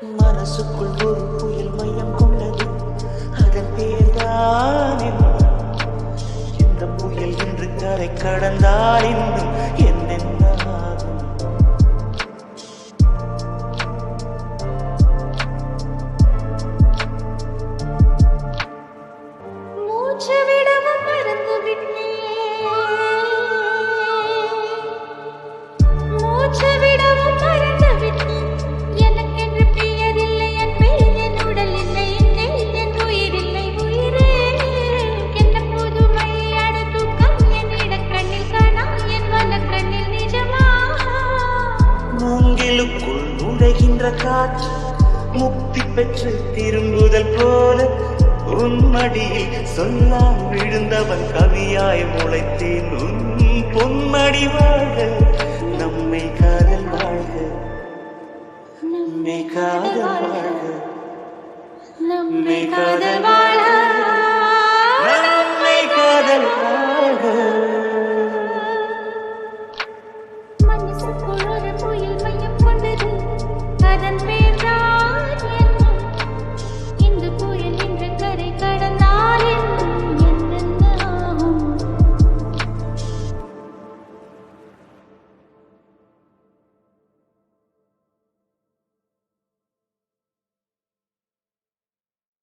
மனசுக்குள் ஒரு புயல் மையம் கொண்டது. அதன் பேர்தான்? இந்த புயல் இன்று கரை கடந்தால் இன்னும் என் மூங்கிலுக்குள் நுழைகின்ற காற்று முக்தி பெற்று திரும்புதல் போல உன்மடியில் சொல்லாம் விழுந்தவன் கவியாய் முளைத்தேன். உன் பொன்மடி வாழ்க நம்மை காதல் வாழ்க நம்மை காதல் வாழ்க நம்மை காதல்